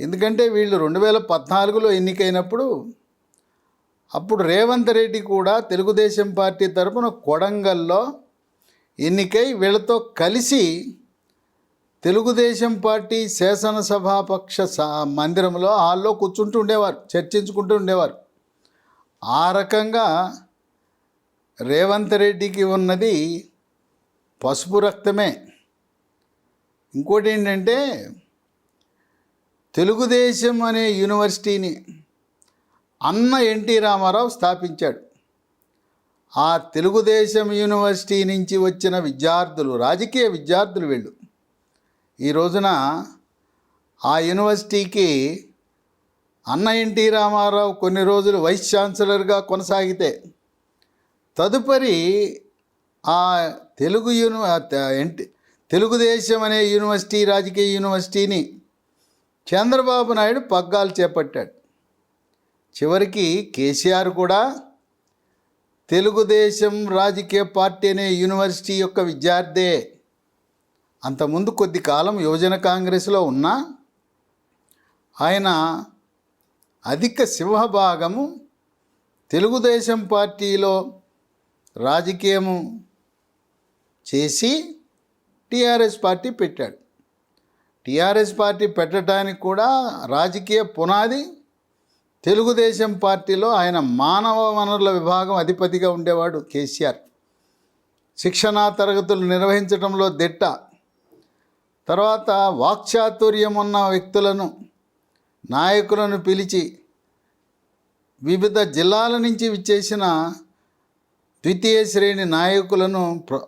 ఎందుకంటే వీళ్ళు రెండు వేల పద్నాలుగులో ఎన్నికైనప్పుడు అప్పుడు రేవంత్ రెడ్డి కూడా తెలుగుదేశం పార్టీ తరపున కొడంగల్లో ఎన్నికై వీళ్ళతో కలిసి తెలుగుదేశం పార్టీ శాసనసభాపక్ష స- మందిరంలో హాల్లో కూర్చుంటూ ఉండేవారు చర్చించుకుంటూ ఉండేవారు. ఆ రకంగా రేవంత్ రెడ్డికి ఉన్నది పసుపు రక్తమే. ఇంకోటి ఏంటంటే తెలుగుదేశం అనే యూనివర్సిటీని అన్న ఎన్టీ రామారావు స్థాపించాడు. ఆ తెలుగుదేశం యూనివర్సిటీ నుంచి వచ్చిన విద్యార్థులు రాజకీయ విద్యార్థులు వీళ్ళు. ఈ రోజున ఆ యూనివర్సిటీకి అన్న ఎన్టీ రామారావు కొన్ని రోజులు వైస్ ఛాన్సలర్గా కొనసాగితే తదుపరి ఆ తెలుగు యూని ఎన్టీ తెలుగుదేశం అనే యూనివర్సిటీ రాజకీయ యూనివర్సిటీని చంద్రబాబు నాయుడు పగ్గాలు చేపట్టాడు. చివరికి కేసీఆర్ కూడా తెలుగుదేశం రాజకీయ పార్టీ అనే యూనివర్సిటీ యొక్క విద్యార్థే. అంతకుముందు కొద్ది కాలం యువజన కాంగ్రెస్లో ఉన్నా ఆయన అధిక సింహభాగము తెలుగుదేశం పార్టీలో రాజకీయము చేసి టీఆర్ఎస్ పార్టీ పెట్టాడు. టీఆర్ఎస్ పార్టీ పెట్టడానికి కూడా రాజకీయ పునాది తెలుగుదేశం పార్టీలో ఆయన మానవ వనరుల విభాగం అధిపతిగా ఉండేవాడు కేసీఆర్. శిక్షణా తరగతులు నిర్వహించడంలో దిట్ట. తర్వాత వాక్చాతుర్యం ఉన్న వ్యక్తులను నాయకులను పిలిచి వివిధ జిల్లాల నుంచి విచ్చేసిన ద్వితీయ శ్రేణి నాయకులను ప్ర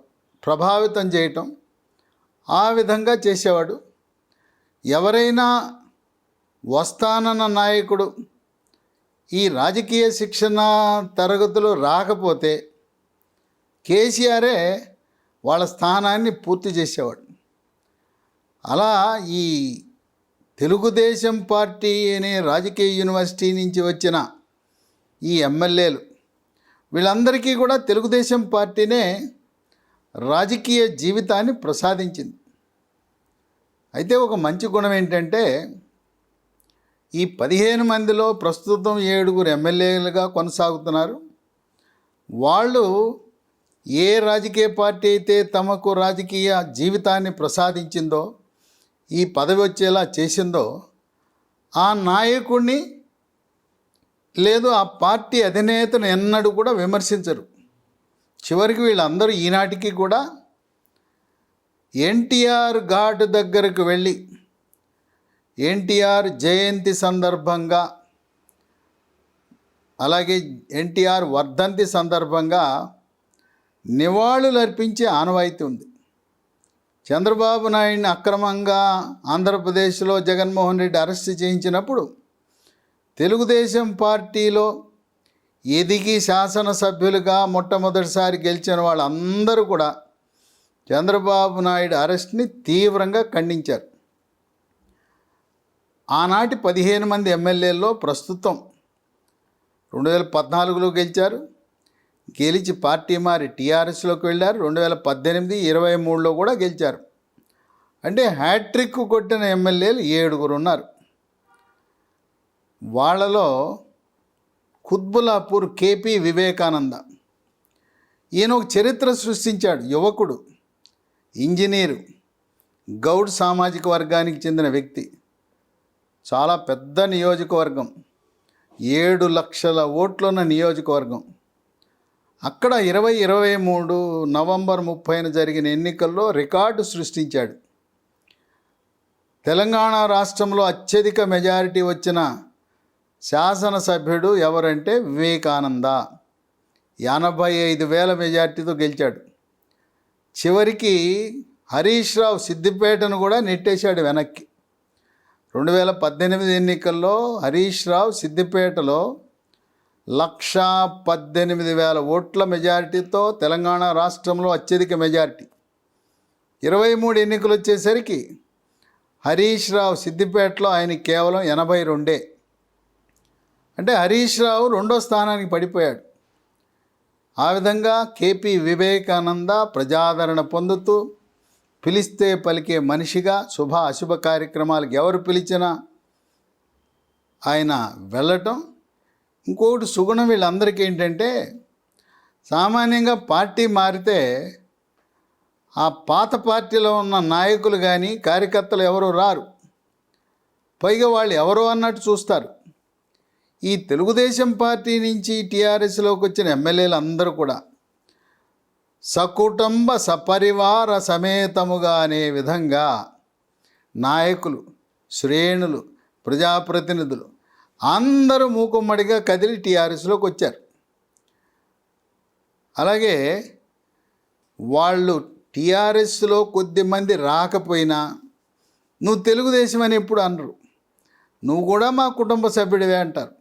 ప్రభావితం చేయటం ఆ విధంగా చేసేవాడు. ఎవరైనా వస్తానన్న నాయకుడు ఈ రాజకీయ శిక్షణ తరగతులు రాకపోతే కేసీఆరే వాళ్ళ స్థానాన్ని పూర్తి చేసేవాడు. అలా ఈ తెలుగుదేశం పార్టీ అనే రాజకీయ యూనివర్సిటీ నుంచి వచ్చిన ఈ ఎమ్మెల్యేలు వీళ్ళందరికీ కూడా తెలుగుదేశం పార్టీనే రాజకీయ జీవితాన్ని ప్రసాదించింది. అయితే ఒక మంచి గుణం ఏంటంటే ఈ పదిహేను మందిలో ప్రస్తుతం ఏడుగురు ఎమ్మెల్యేలుగా కొనసాగుతున్నారు. వాళ్ళు ఏ రాజకీయ పార్టీ అయితే తమకు రాజకీయ జీవితాన్ని ప్రసాదించిందో ఈ పదవి వచ్చేలా చేసిందో ఆ నాయకుడిని లేదు ఆ పార్టీ అధినేతను ఎన్నడూ కూడా విమర్శించరు. చివరికి వీళ్ళందరూ ఈనాటికి కూడా ఎన్టీఆర్ ఘాట్ దగ్గరకు వెళ్ళి ఎన్టీఆర్ జయంతి సందర్భంగా అలాగే ఎన్టీఆర్ వర్ధంతి సందర్భంగా నివాళులు అర్పించే ఆనవాయితీ ఉంది. చంద్రబాబు నాయుడిని అక్రమంగా ఆంధ్రప్రదేశ్లో జగన్మోహన్ రెడ్డి అరెస్ట్ చేయించినప్పుడు తెలుగుదేశం పార్టీలో ఎదిగి శాసనసభ్యులుగా మొట్టమొదటిసారి గెలిచిన వాళ్ళందరూ కూడా చంద్రబాబు నాయుడు అరెస్ట్ని తీవ్రంగా ఖండించారు. ఆనాటి పదిహేను మంది ఎమ్మెల్యేల్లో ప్రస్తుతం రెండు వేల పద్నాలుగులో గెలిచారు. గెలిచి పార్టీ మారి టీఆర్ఎస్లోకి వెళ్ళారు. రెండు వేల పద్దెనిమిది ఇరవై మూడులో కూడా గెలిచారు. అంటే హ్యాట్రిక్ కొట్టిన ఎమ్మెల్యేలు ఏడుగురు ఉన్నారు. వాళ్ళలో కుత్బులాపూర్ కేపీ వివేకానంద. ఈయన ఒక చరిత్ర సృష్టించాడు యువకుడు. ఇంజనీరు గౌడ్ సామాజిక వర్గానికి చెందిన వ్యక్తి. చాలా పెద్ద నియోజకవర్గం. ఏడు లక్షల ఓట్లున్న నియోజకవర్గం. అక్కడ ఇరవై ఇరవై మూడు నవంబర్ ముప్పైన జరిగిన ఎన్నికల్లో రికార్డు సృష్టించాడు. తెలంగాణ రాష్ట్రంలో అత్యధిక మెజారిటీ వచ్చిన శాసనసభ్యుడు ఎవరంటే వివేకానంద. ఎనభై ఐదు వేల మెజార్టీతో గెలిచాడు. చివరికి హరీష్ రావు సిద్దిపేటను కూడా నెట్టేశాడు వెనక్కి. రెండు వేల పద్దెనిమిది ఎన్నికల్లో హరీష్ రావు సిద్దిపేటలో లక్షా పద్దెనిమిది వేల ఓట్ల మెజారిటీతో తెలంగాణ రాష్ట్రంలో అత్యధిక మెజారిటీ. ఇరవై మూడు ఎన్నికలు వచ్చేసరికి హరీష్ రావు సిద్దిపేటలో ఆయన కేవలం ఎనభై రెండే. అంటే హరీష్ రావు రెండో స్థానానికి పడిపోయాడు. ఆ విధంగా కేపీ వివేకానంద ప్రజాదరణ పొందుతూ పిలిస్తే పలికే మనిషిగా శుభ అశుభ కార్యక్రమాలకు ఎవరు పిలిచినా ఆయన వెళ్ళటం. ఇంకొకటి సుగుణం వీళ్ళందరికీ ఏంటంటే సామాన్యంగా పార్టీ మారితే ఆ పాత పార్టీలో ఉన్న నాయకులు కానీ కార్యకర్తలు ఎవరు రారు. పైగా వాళ్ళు ఎవరు అన్నట్టు చూస్తారు. ఈ తెలుగుదేశం పార్టీ నుంచి టీఆర్ఎస్లోకి వచ్చిన ఎమ్మెల్యేలు అందరూ కూడా సకుటుంబ సపరివార సమేతముగా అనే విధంగా నాయకులు శ్రేణులు ప్రజాప్రతినిధులు అందరూ మూకుమ్మడిగా కదిలి టీఆర్ఎస్లోకి వచ్చారు. అలాగే వాళ్ళు టీఆర్ఎస్లో కొద్దిమంది రాకపోయినా నువ్వు తెలుగుదేశం అని ఎప్పుడు అనరు. నువ్వు కూడా మా కుటుంబ సభ్యుడివే అంటారు.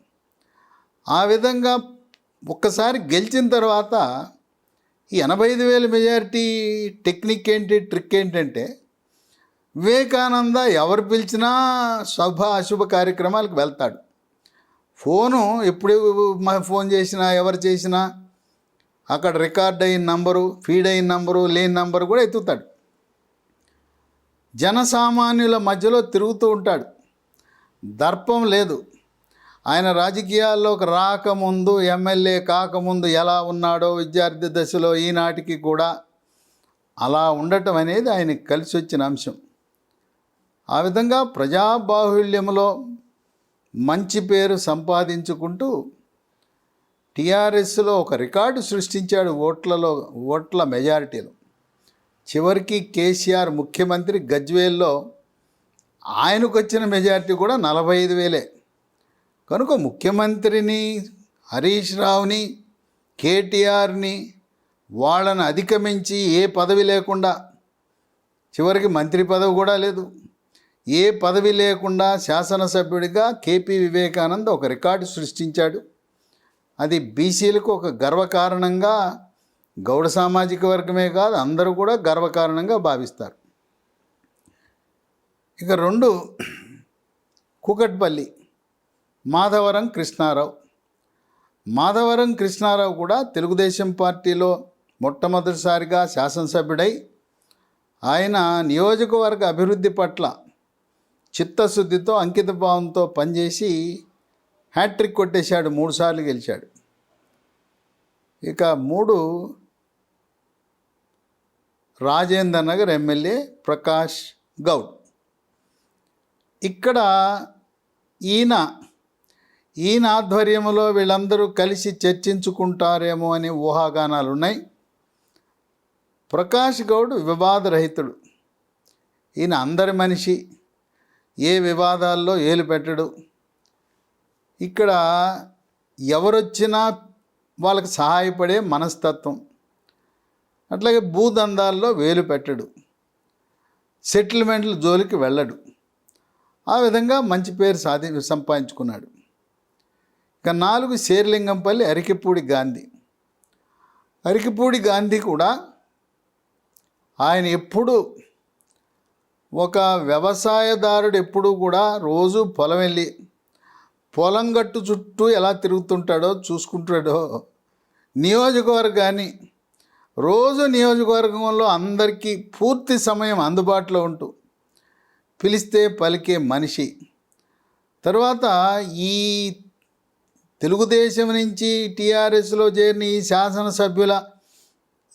ఆ విధంగా ఒక్కసారి గెలిచిన తర్వాత ఈ ఎనభై ఐదు వేల మెజారిటీ టెక్నిక్ ఏంటి ట్రిక్ ఏంటంటే వివేకానంద ఎవరు పిలిచినా శుభ అశుభ కార్యక్రమాలకు వెళ్తాడు. ఫోను ఎప్పుడు ఫోన్ చేసినా ఎవరు చేసినా అక్కడ రికార్డ్ అయిన నంబరు ఫీడ్ అయిన నంబరు లేని నంబరు కూడా ఎత్తుతాడు. జనసామాన్యుల మధ్యలో తిరుగుతూ ఉంటాడు. దర్పం లేదు. ఆయన రాజకీయాల్లోకి రాకముందు ఎమ్మెల్యే కాకముందు ఎలా ఉన్నాడో విద్యార్థి దశలో ఈనాటికి కూడా అలా ఉండటం అనేది ఆయనకి కలిసి వచ్చిన అంశం. ఆ విధంగా ప్రజాబాహుళ్యంలో మంచి పేరు సంపాదించుకుంటూ టీఆర్ఎస్లో ఒక రికార్డు సృష్టించాడు ఓట్లలో ఓట్ల మెజారిటీలో. చివరికి కేసీఆర్ ముఖ్యమంత్రి గజ్వేల్లో ఆయనకు వచ్చిన మెజారిటీ కూడా నలభై ఐదు వేలే. కనుక ముఖ్యమంత్రిని హరీష్ రావుని కేటీఆర్ని వాళ్ళని అధిగమించి ఏ పదవి లేకుండా చివరికి మంత్రి పదవి కూడా లేదు. ఏ పదవి లేకుండా శాసనసభ్యుడిగా కేపీ వివేకానంద్ ఒక రికార్డు సృష్టించాడు. అది బీసీలకు ఒక గర్వకారణంగా గౌడ సామాజిక వర్గమే కాదు అందరూ కూడా గర్వకారణంగా భావిస్తారు. ఇక రెండు కూకట్పల్లి. మాధవరం కృష్ణారావు. మాధవరం కృష్ణారావు కూడా తెలుగుదేశం పార్టీలో మొట్టమొదటిసారిగా శాసనసభ్యుడై ఆయన నియోజకవర్గ అభివృద్ధి పట్ల చిత్తశుద్ధితో అంకితభావంతో పనిచేసి హ్యాట్రిక్ కొట్టేశాడు మూడుసార్లు గెలిచాడు. ఇక మూడు రాజేంద్ర నగర్ ఎమ్మెల్యే ప్రకాష్ గౌడ్. ఇక్కడ ఈయన ఈయన ఆధ్వర్యంలో వీళ్ళందరూ కలిసి చర్చించుకుంటారేమో అనే ఊహాగానాలు ఉన్నాయి ప్రకాష్ గౌడ్ వివాదరహితుడు. ఈయన అందరి మనిషి. ఏ వివాదాల్లో ఏలు పెట్టడు. ఇక్కడ ఎవరొచ్చినా వాళ్ళకి సహాయపడే మనస్తత్వం. అట్లాగే భూదందాల్లో వేలు పెట్టడు. సెటిల్మెంట్ల జోలికి వెళ్ళడు. ఆ విధంగా మంచి పేరు సాధి సంపాదించుకున్నాడు. ఇక నాలుగు శేర్లింగంపల్లి అరికిపూడి గాంధీ. అరికిపూడి గాంధీ కూడా ఆయన ఎప్పుడు ఒక వ్యవసాయదారుడు ఎప్పుడూ కూడా రోజు పొలం వెళ్ళి పొలం గట్టు చుట్టూ ఎలా తిరుగుతుంటాడో చూసుకుంటాడో నియోజకవర్గాన్ని రోజు నియోజకవర్గంలో అందరికీ పూర్తి సమయం అందుబాటులో ఉంటూ పిలిస్తే పలికే మనిషి. తర్వాత ఈ తెలుగుదేశం నుంచి టీఆర్ఎస్లో చేరిన ఈ శాసనసభ్యుల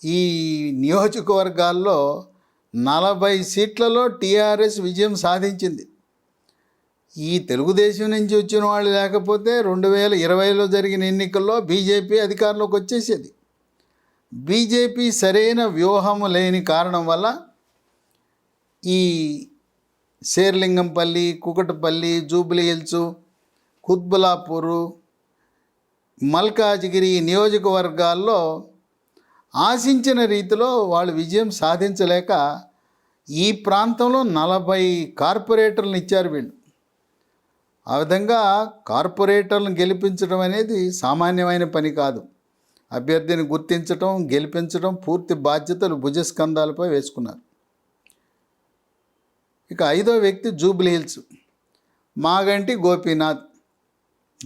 ఈ నియోజకవర్గాల్లో నలభై సీట్లలో టీఆర్ఎస్ విజయం సాధించింది. ఈ తెలుగుదేశం నుంచి వచ్చిన వాళ్ళు లేకపోతే రెండు వేల ఇరవైలో జరిగిన ఎన్నికల్లో బీజేపీ అధికారంలోకి వచ్చేసేది. బీజేపీ సరైన వ్యూహము లేని కారణం వల్ల ఈ శేర్లింగంపల్లి కుకటపల్లి జూబ్లీ హిల్స్ కుత్బులాపూరు మల్కాజ్గిరి నియోజకవర్గాల్లో ఆశించిన రీతిలో వాళ్ళు విజయం సాధించలేక ఈ ప్రాంతంలో నలభై కార్పొరేటర్లను ఇచ్చారు వీళ్ళు. ఆ విధంగా కార్పొరేటర్లను గెలిపించడం అనేది సామాన్యమైన పని కాదు. అభ్యర్థిని గుర్తించడం గెలిపించడం పూర్తి బాధ్యతలు భుజస్కంధాలపై వేసుకున్నారు. ఇక ఐదో వ్యక్తి జూబ్లీ హిల్స్ మాగంటి గోపీనాథ్.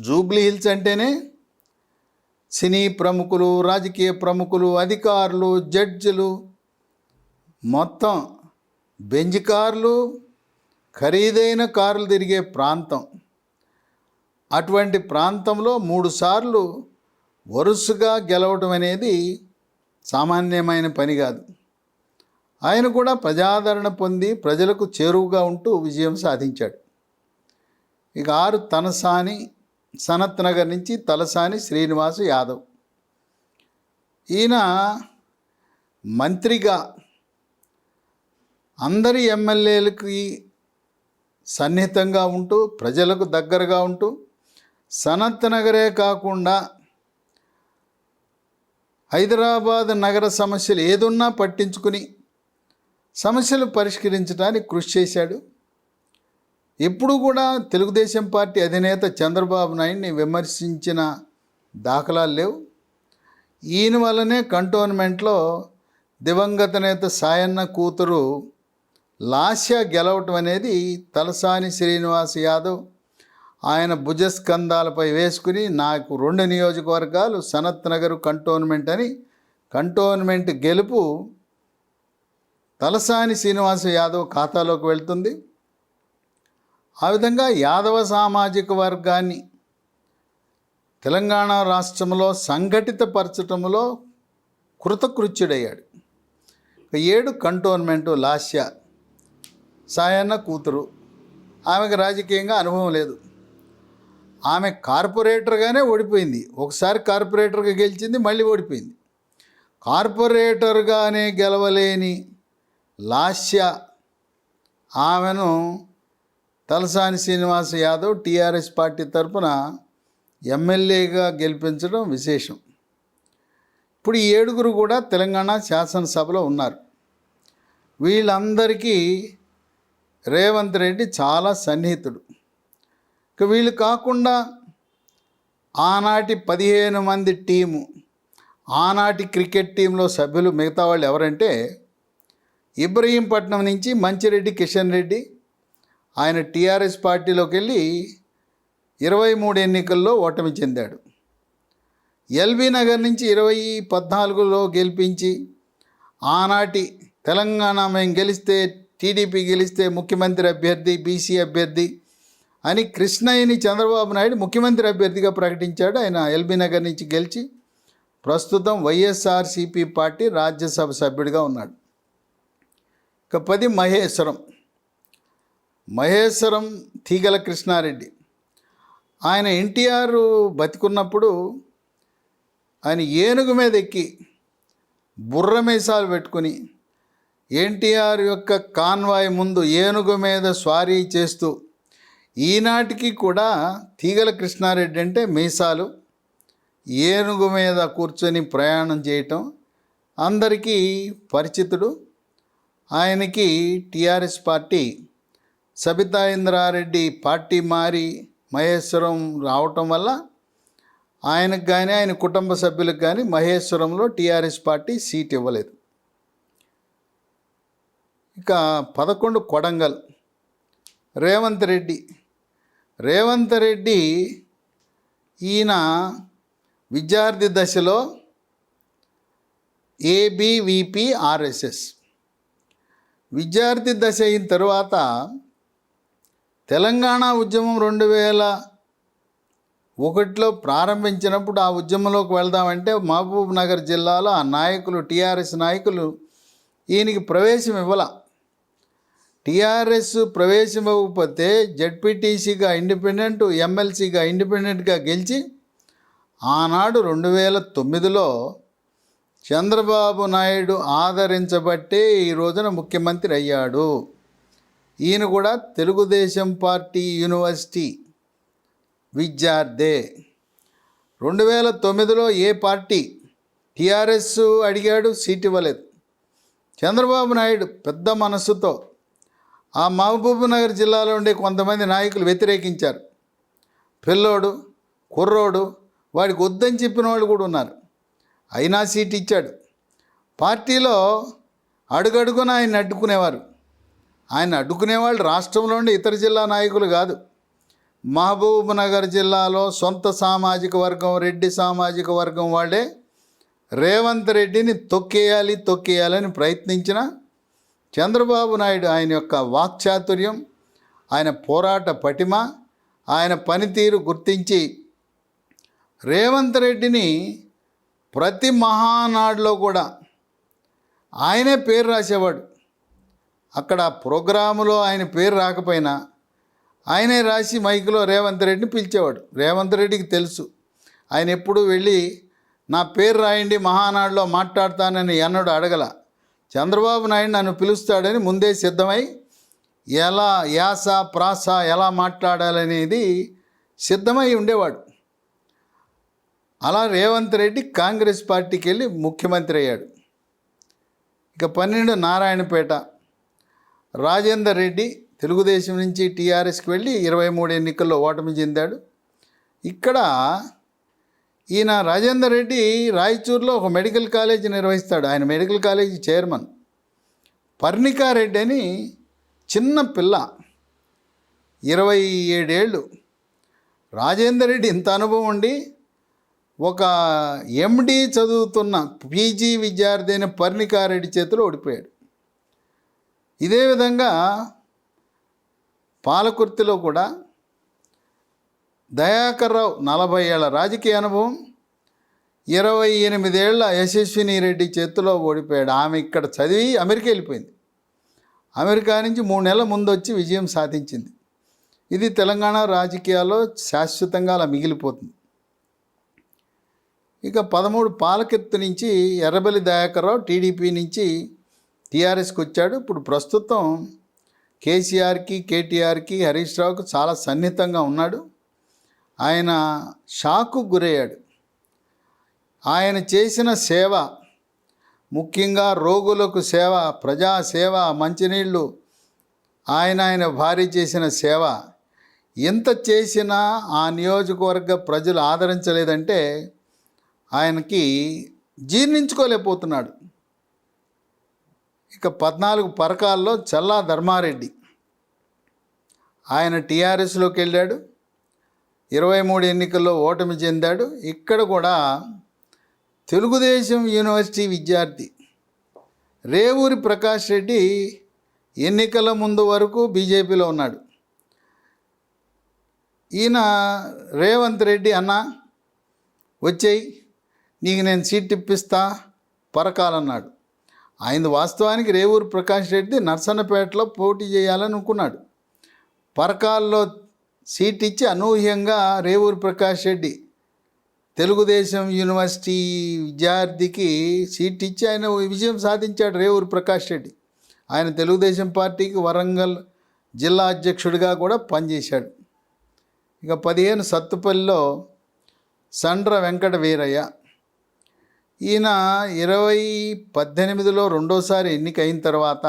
జూబ్లీ హిల్స్ అంటేనే సినీ ప్రముఖులు రాజకీయ ప్రముఖులు అధికారులు జడ్జిలు మొత్తం బెంజ్ కార్లు ఖరీదైన కార్లు తిరిగే ప్రాంతం. అటువంటి ప్రాంతంలో మూడుసార్లు వరుసగా గెలవటం అనేది సామాన్యమైన పని కాదు. ఆయన కూడా ప్రజాదరణ పొంది ప్రజలకు చేరువుగా ఉంటూ విజయం సాధించాడు. ఇక ఆరు తనసాని సనత్ నగర్ నుంచి తలసాని శ్రీనివాస్ యాదవ్. ఈయన మంత్రిగా అందరి ఎమ్మెల్యేలకి సన్నిహితంగా ఉంటూ ప్రజలకు దగ్గరగా ఉంటూ సనత్ నగరే కాకుండా హైదరాబాద్ నగర సమస్యలు ఏదున్నా పట్టించుకుని సమస్యలు పరిష్కరించడానికి కృషి చేశాడు. ఎప్పుడు కూడా తెలుగుదేశం పార్టీ అధినేత చంద్రబాబు నాయుడిని విమర్శించిన దాఖలాలు లేవు. ఈయన వల్లనే కంటోన్మెంట్లో దివంగత నేత సాయన్న కూతురు లాస్య గెలవటం అనేది తలసాని శ్రీనివాస్ యాదవ్ ఆయన భుజస్కంధాలపై వేసుకుని నాకు రెండు నియోజకవర్గాలు సనత్ నగర్ కంటోన్మెంట్ అని కంటోన్మెంట్ గెలుపు తలసాని శ్రీనివాస యాదవ్ ఖాతాలోకి వెళ్తుంది. ఆ విధంగా యాదవ సామాజిక వర్గాన్ని తెలంగాణ రాష్ట్రంలో సంఘటితపరచటంలో కృతకృత్యుడయ్యాడు. ఏడు కంటోన్మెంటు లాస్య సాయన్న కూతురు. ఆమెకు రాజకీయంగా అనుభవం లేదు. ఆమె కార్పొరేటర్గానే ఓడిపోయింది. ఒకసారి కార్పొరేటర్గా గెలిచింది మళ్ళీ ఓడిపోయింది. కార్పొరేటర్గానే గెలవలేని లాస్య ఆమెను తలసాని శ్రీనివాస్ యాదవ్ టీఆర్ఎస్ పార్టీ తరపున ఎమ్మెల్యేగా గెలిపించడం విశేషం. ఇప్పుడు ఈ ఏడుగురు కూడా తెలంగాణ శాసనసభలో ఉన్నారు. వీళ్ళందరికీ రేవంత్ రెడ్డి చాలా సన్నిహితుడు. ఇక వీళ్ళు కాకుండా ఆనాటి పదిహేను మంది టీము ఆనాటి క్రికెట్ టీంలో సభ్యులు మిగతా వాళ్ళు ఎవరంటే ఇబ్రహీంపట్నం నుంచి మంచిరెడ్డి కిషన్ రెడ్డి ఆయన టీఆర్ఎస్ పార్టీలోకి వెళ్ళి ఇరవై మూడు ఎన్నికల్లో ఓటమి చెందాడు. ఎల్బీ నగర్ నుంచి ఇరవై పద్నాలుగులో గెలిపించి ఆనాటి తెలంగాణ మేము గెలిస్తే టీడీపీ గెలిస్తే ముఖ్యమంత్రి అభ్యర్థి బీసీ అభ్యర్థి అని కృష్ణయ్యని చంద్రబాబు నాయుడు ముఖ్యమంత్రి అభ్యర్థిగా ప్రకటించాడు. ఆయన ఎల్బీ నగర్ నుంచి గెలిచి ప్రస్తుతం వైఎస్ఆర్సీపీ పార్టీ రాజ్యసభ సభ్యుడిగా ఉన్నాడు. ఇక పది మహేశ్వరం. మహేశ్వరం తీగల కృష్ణారెడ్డి. ఆయన ఎన్టీఆర్ బతికున్నప్పుడు ఆయన ఏనుగు మీద ఎక్కి బుర్ర మీసాలు పెట్టుకుని ఎన్టీఆర్ యొక్క కాన్వాయ్ ముందు ఏనుగు మీద స్వారీ చేస్తూ ఈనాటికి కూడా తీగల కృష్ణారెడ్డి అంటే మీసాలు ఏనుగు మీద కూర్చొని ప్రయాణం చేయటం అందరికీ పరిచితుడు. ఆయనకి TRS party Sabitha Indra Reddy party మారి మహేశ్వరం రావటం వల్ల ఆయనకు కానీ ఆయన కుటుంబ సభ్యులకు కానీ మహేశ్వరంలో టీఆర్ఎస్ పార్టీ సీట్ ఇవ్వలేదు. ఇక పదకొండు కొడంగల్. రేవంత్ రెడ్డి. రేవంత్ రెడ్డి ఈయన విద్యార్థి దశలో ఏబీవీపీ ఆర్ఎస్ఎస్. విద్యార్థి దశ అయిన తర్వాత తెలంగాణ ఉద్యమం రెండు వేల ఒకటిలో ప్రారంభించినప్పుడు ఆ ఉద్యమంలోకి వెళ్దామంటే మహబూబ్ నగర్ జిల్లాలో ఆ నాయకులు టీఆర్ఎస్ నాయకులు ఈయనకి ప్రవేశం ఇవ్వాల. టీఆర్ఎస్ ప్రవేశం ఇవ్వకపోతే జడ్పీటీసీగా ఇండిపెండెంట్ ఎమ్మెల్సీగా ఇండిపెండెంట్గా గెలిచి ఆనాడు రెండు వేల తొమ్మిదిలో చంద్రబాబు నాయుడు ఆదరించబట్టే ఈ రోజున ముఖ్యమంత్రి అయ్యాడు. ఈయన కూడా తెలుగుదేశం పార్టీ యూనివర్సిటీ విద్యార్థే. రెండు వేల తొమ్మిదిలో ఏ పార్టీ టీఆర్ఎస్ అడిగాడు సీట్ ఇవ్వలేదు. చంద్రబాబు నాయుడు పెద్ద మనస్సుతో ఆ మహబూబ్ నగర్ జిల్లాలో ఉండే కొంతమంది నాయకులు వ్యతిరేకించారు. పిల్లోడు కుర్రోడు వాడికి వద్దని చెప్పిన వాళ్ళు కూడా ఉన్నారు. అయినా సీట్ ఇచ్చాడు. పార్టీలో అడుగడుగున ఆయన అడ్డుకునేవారు. ఆయన అడ్డుకునేవాళ్ళు రాష్ట్రంలో ఉండే ఇతర జిల్లా నాయకులు కాదు. మహబూబ్ నగర్ జిల్లాలో సొంత సామాజిక వర్గం రెడ్డి సామాజిక వర్గం వాళ్ళే రేవంత్ రెడ్డిని తొక్కేయాలి తొక్కేయాలని ప్రయత్నించిన చంద్రబాబు నాయుడు ఆయన యొక్క వాక్చాతుర్యం ఆయన పోరాట పటిమ ఆయన పనితీరు గుర్తించి రేవంత్ రెడ్డిని ప్రతి మహానాడులో కూడా ఆయనే పేరు రాసేవాడు. అక్కడ ప్రోగ్రాములో ఆయన పేరు రాకపోయినా ఆయనే రాసి మైకులో రేవంత్ రెడ్డిని పిలిచేవాడు. రేవంత్ రెడ్డికి తెలుసు. ఆయన ఎప్పుడు వెళ్ళి నా పేరు రాయండి మహానాడులో మాట్లాడతానని ఎన్నడూ అడగల. చంద్రబాబు నాయుడు నన్ను పిలుస్తాడని ముందే సిద్ధమై ఎలా యాస ప్రాస ఎలా మాట్లాడాలనేది సిద్ధమై ఉండేవాడు. అలా రేవంత్ రెడ్డి కాంగ్రెస్ పార్టీకి వెళ్ళి ముఖ్యమంత్రి అయ్యాడు. ఇక పన్నెండు నారాయణపేట రాజేందర్ రెడ్డి తెలుగుదేశం నుంచి టీఆర్ఎస్కి వెళ్ళి ఇరవై మూడు ఎన్నికల్లో ఓటమి చెందాడు. ఇక్కడ ఈయన రాజేందర్ రెడ్డి రాయచూర్లో ఒక మెడికల్ కాలేజ్ నిర్వహిస్తాడు. ఆయన మెడికల్ కాలేజ్ చైర్మన్. పర్ణికారెడ్డి అని చిన్న పిల్ల. ఇరవై ఏడేళ్ళు. రాజేందర్ రెడ్డి ఇంత అనుభవం ఉండి ఒక ఎండి చదువుతున్న పీజీ విద్యార్థి అయిన పర్ణికారెడ్డి చేతిలో ఓడిపోయాడు. ఇదే విధంగా పాలకుర్తిలో కూడా దయాకర్ రావు నలభై ఏళ్ళ రాజకీయ అనుభవం ఇరవై ఎనిమిదేళ్ళ యశస్విని రెడ్డి చేతిలో ఓడిపోయాడు. ఆమె ఇక్కడ చదివి అమెరికా వెళ్ళిపోయింది. అమెరికా నుంచి మూడు నెలల ముందు వచ్చి విజయం సాధించింది. ఇది తెలంగాణ రాజకీయాల్లో శాశ్వతంగా అలా మిగిలిపోతుంది. ఇక పదమూడు పాలకెత్తు నుంచి ఎర్రబెల్లి దయాకర్రావు టీడీపీ నుంచి టీఆర్ఎస్కి వచ్చాడు. ఇప్పుడు ప్రస్తుతం కేసీఆర్కి కేటీఆర్కి హరీష్ రావుకు చాలా సన్నిహితంగా ఉన్నాడు. ఆయన షాకు గురయ్యాడు. ఆయన చేసిన సేవ ముఖ్యంగా రోగులకు సేవ ప్రజా సేవ మంచినీళ్ళు ఆయన ఆయన భార్య చేసిన సేవ ఎంత చేసినా ఆ నియోజకవర్గ ప్రజలు ఆదరించలేదంటే ఆయనకి జీర్ణించుకోలేకపోతున్నాడు. ఇక పద్నాలుగు పరకాల్లో చల్లా ధర్మారెడ్డి. ఆయన టీఆర్ఎస్లోకి వెళ్ళాడు. ఇరవై మూడు ఎన్నికల్లో ఓటమి చెందాడు. ఇక్కడ కూడా తెలుగుదేశం యూనివర్సిటీ విద్యార్థి రేవూరి ప్రకాష్ రెడ్డి ఎన్నికల ముందు వరకు బీజేపీలో ఉన్నాడు. ఈయన రేవంత్ రెడ్డి అన్న వచ్చేయి నీకు నేను సీట్ ఇప్పిస్తా పరకాలన్నాడు. ఆయన వాస్తవానికి రేవూరు ప్రకాష్ రెడ్డి నర్సన్నపేటలో పోటీ చేయాలనుకున్నాడు పరకాల్లో సీట్ ఇచ్చి అనూహ్యంగా రేవూరు ప్రకాష్ రెడ్డి తెలుగుదేశం యూనివర్సిటీ విద్యార్థికి సీట్ ఇచ్చి ఆయన విజయం సాధించాడు రేవూరు ప్రకాష్ రెడ్డి. ఆయన తెలుగుదేశం పార్టీకి వరంగల్ జిల్లా అధ్యక్షుడిగా కూడా పనిచేశాడు. ఇక పదిహేను సత్తుపల్లిలో సండ్ర వెంకట వీరయ్య ఈయన ఇరవై పద్దెనిమిదిలో రెండోసారి ఎన్నికైన తర్వాత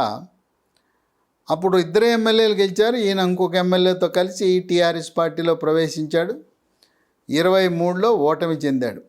అప్పుడు ఇద్దరు ఎమ్మెల్యేలు గెలిచారు. ఈయన ఇంకొక ఎమ్మెల్యేతో కలిసి టీఆర్ఎస్ పార్టీలో ప్రవేశించాడు. ఇరవై మూడులో ఓటమి చెందాడు.